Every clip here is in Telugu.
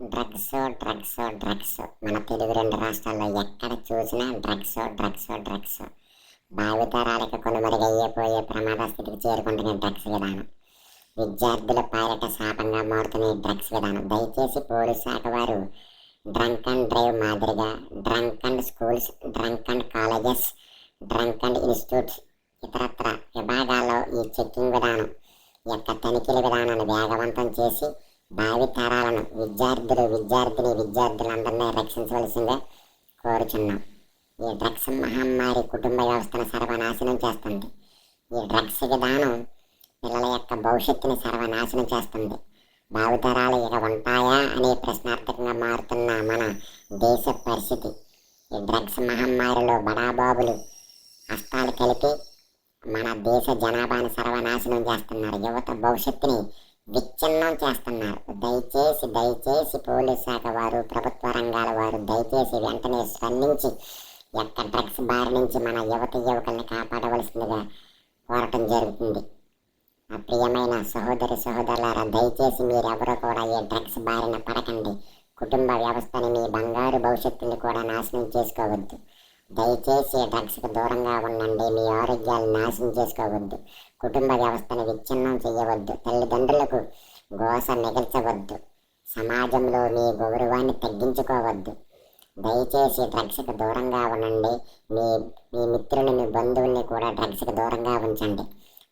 Drugs drugs drugs. మన తెలుగు రెండు రాష్ట్రాల్లో ఎక్కడ చూసినా డ్రగ్స్ డ్రగ్స్ డ్రగ్స్. భావితరాలకు కొనుమరుగయ్యేపోయే ప్రమాద స్థితికి చేరుకుంటున్న డ్రగ్స్ విధానం. విద్యార్థుల పాలిట శాపంగా మారుతున్న డ్రగ్స్ విధానం. దయచేసి పోలీస్ శాఖ వారు డ్రంక్ అండ్ డ్రైవ్ మాదిరిగా drunk and schools drunk and colleges drunk and institutes ఇతరత్ర విభాగాల్లో ఈ చెక్కింగ్ విధానం యొక్క తనిఖీల విధానాన్ని వేగవంతం చేసి భావి తరాలను విద్యార్థులు విద్యార్థిని విద్యార్థులందరినీ రక్షించవలసిందే కోరుచున్నాం. ఈ డ్రగ్స్ మహమ్మారి కుటుంబ వ్యవస్థను సర్వనాశనం చేస్తుంది. ఈ డ్రగ్స్ విధానం పిల్లల యొక్క భవిష్యత్తుని సర్వనాశనం చేస్తుంది. భావితరాలు ఇక ఉంటాయా అనే ప్రశ్నార్థకంగా మారుతున్న మన దేశ పరిస్థితి. ఈ డ్రగ్స్ మహమ్మారిలో బడాబాబులు హస్తాలు కలిపి మన దేశ జనాభాను సర్వనాశనం చేస్తున్నారు. యువత భవిష్యత్తుని విచ్ఛిన్నం చేస్తున్నారు. దయచేసి దయచేసి పోలీస్ శాఖ వారు ప్రభుత్వ రంగాల వారు దయచేసి వెంటనే స్పందించి యొక్క డ్రగ్స్ బారి నుంచి మన యువత యువకుల్ని కాపాడవలసిందిగా కోరటం జరుగుతుంది. ఆ ప్రియమైన సహోదరి సహోదరులారా దయచేసి మీరెవరూ కూడా ఈ డ్రగ్స్ బారిన పడకండి. కుటుంబ వ్యవస్థని మీ బంగారు భవిష్యత్తుని కూడా నాశనం చేసుకోవద్దు. దయచేసి డ్రగ్స్కి దూరంగా ఉండండి. మీ ఆరోగ్యాలు నాశనం చేసుకోవద్దు. కుటుంబ వ్యవస్థను విచ్ఛిన్నం చేయవద్దు తల్లిదండ్రులకు గోస మిగల్చవద్దు. సమాజంలో మీ గౌరవాన్ని తగ్గించుకోవద్దు. దయచేసి డ్రగ్స్కి దూరంగా ఉండండి. మీ మీ మిత్రులు మీ బంధువుల్ని కూడా డ్రగ్స్కి దూరంగా ఉంచండి.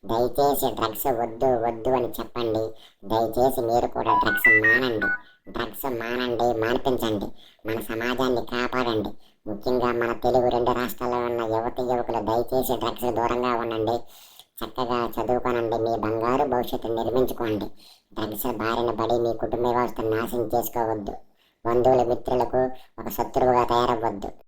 దయచేసి డ్రగ్స్ వద్దు వద్దు అని చెప్పండి. దయచేసి మీరు కూడా డ్రగ్స్ మానండి. డ్రగ్స్ మానండి మానిపించండి. మన సమాజాన్ని కాపాడండి. ముఖ్యంగా మన తెలుగు రెండు రాష్ట్రాల్లో ఉన్న యువత యువకులు దయచేసి డ్రగ్స్ దూరంగా ఉండండి. చక్కగా చదువుకోనండి. మీ బంగారు భవిష్యత్తు నిర్మించుకోండి. డ్రగ్స్ బారిన పడి మీ కుటుంబ వ్యవస్థను నాశనం చేసుకోవద్దు. బంధువుల మిత్రులకు ఒక శత్రువుగా తయారవ్వద్దు.